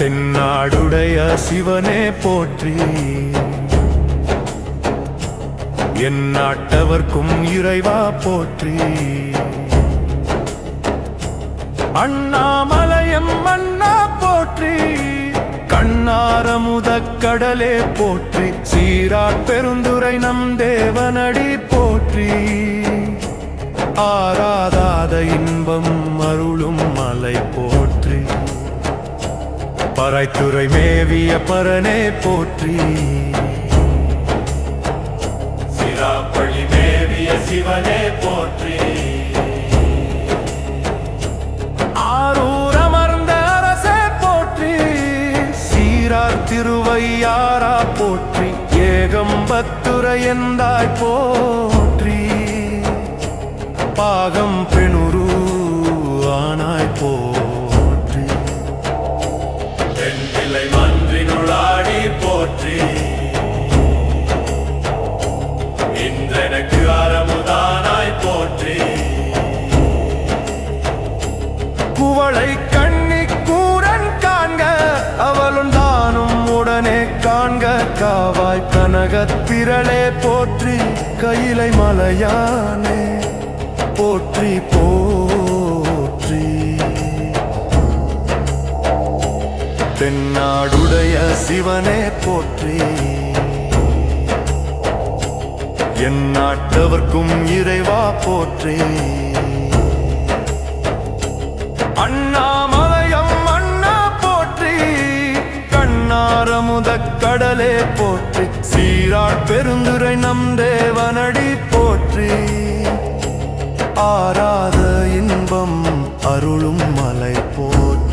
தென்னாடுடைய சிவனே போற்றி. என் நாட்டவர்க்கும் இறைவா போற்றி. அண்ணாமலையம் மன்னா போற்றி. கண்ணாரமுத கடலே போற்றி. சீராட் பெருந்துரை நம் தேவனடி போற்றி. ஆராதாத இன்பம் அருளும் மலை போ பறைத்துறை மேவிய பரனே போற்றி. சிராப்பழி மேவிய சிவனே போற்றி. ஆரூர் அமர்ந்த அரசே போற்றி. சீரார் திருவையாரா போற்றி. ஏகம்பத்துரை எந்தாய் போற்றி. பாகம் பெணு தென்பிள்ளை மன்றினுளாடி போற்றி. இன்றெனக்கு அறமுதானாய் போற்றி. குவளை கண்ணி கூரன் காண்க அவளும் தானும் உடனே காண்க காவாய் கனகத் திரளே போற்றி கையிலை மலையானே போற்றி போ தென்னாடுடைய சிவனே போற்றி. என் நாட்டவர்க்கும் இறைவா போற்றி. அண்ணாமலையம் அண்ணா போற்றி. கண்ணாரமுத கடலே போற்றி. சீராட் பெருந்துரை நம் தேவனடி போற்றி. ஆராத இன்பம் அருளும் மலை போற்றி.